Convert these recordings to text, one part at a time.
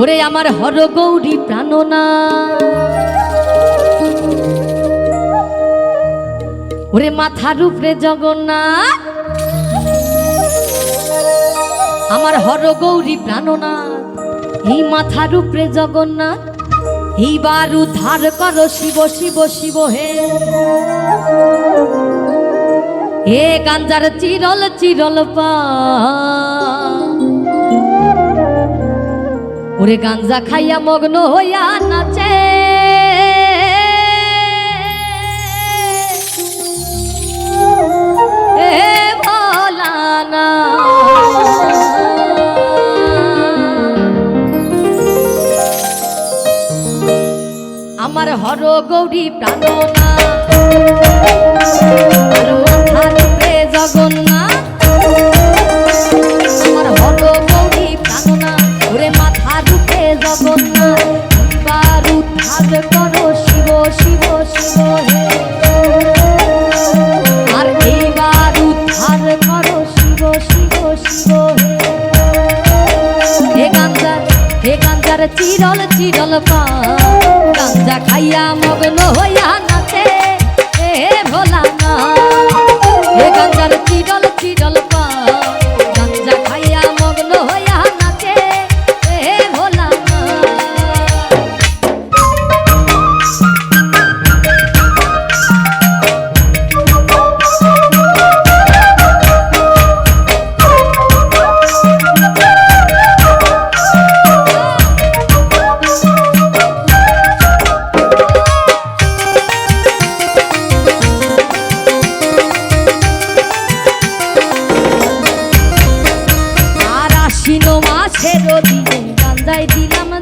ওরে আমার হর গৌরী প্রাণনা। ওরে মাথার উপরে জগন্নাথ। আমার হর গৌরী প্রাণনাথ এই মাথার উপরে জগন্নাথ। এইবার উদ্ধার করো শিব শিব শিব হে। এ গাঞ্জার চিরল চিরল পা ওরে গাঞ্জা খাইয়া মগ্ন হইয়া নাচে। আমার হর গৌরী প্রাণনা। চিরল চিরল পা গাঞ্জা খাইয়া মগ্ন হইয়া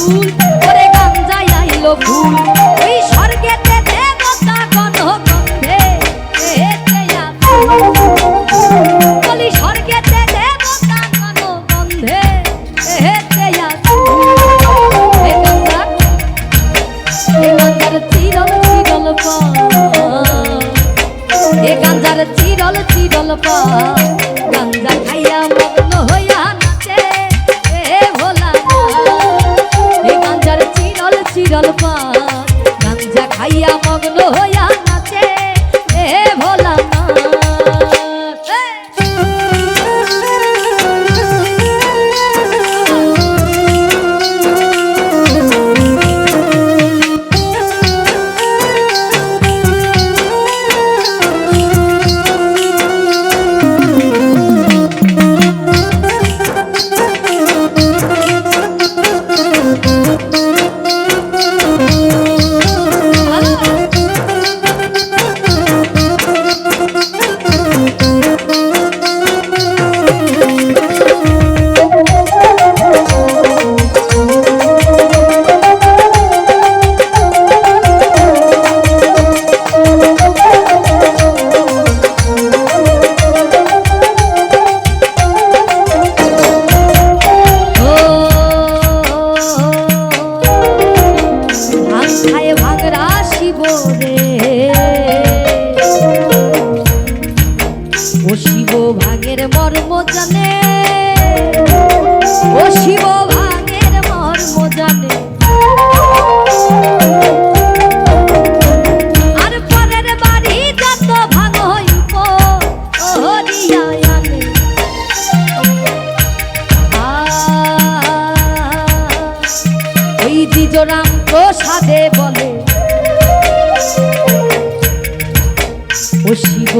ফুল, ওরে গঙ্গায় আইলো ফুল। ওই স্বর্গেতে দেবতা গণ গন্ধে বলি, স্বর্গেতে দেবতা গণ গন্ধে এতে হে গঙ্গা হে গঙ্গার চিরল চিরল এ গাঞ্জার চিরল চিরল পা গাঞ্জা খাইয়া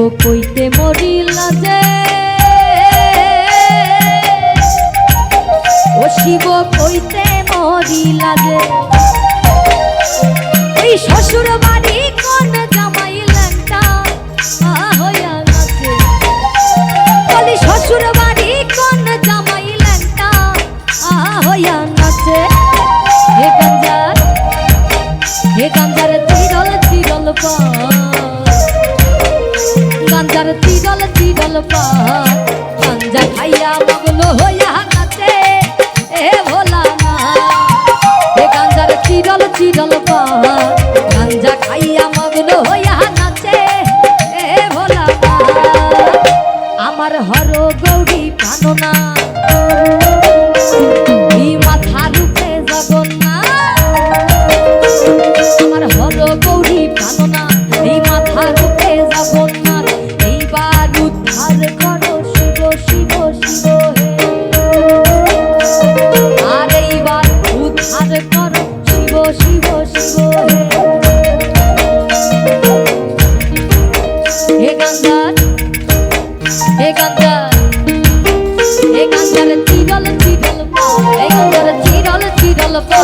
ও কইতে মরিলা যে। ও শিব কইতে যে। এই শ্বশুর বাড়ি কোন জামাই ল্যাংটা হইয়া গেছে। শ্বশুর বাড়ি গাঞ্জার তিরল তিরল পাহাড় গাঞ্জা খাইয়া মগল হইয়া নাচে এ ভোলা না। এ গাঞ্জার তিরল তিরল পাহাড় খাইয়া উদ্ধার করো শিব শিব শিব হে। হে গঙ্গার হে গঙ্গার হে গঙ্গার চিরল চিরল হে গঙ্গার চিরল চিরল পা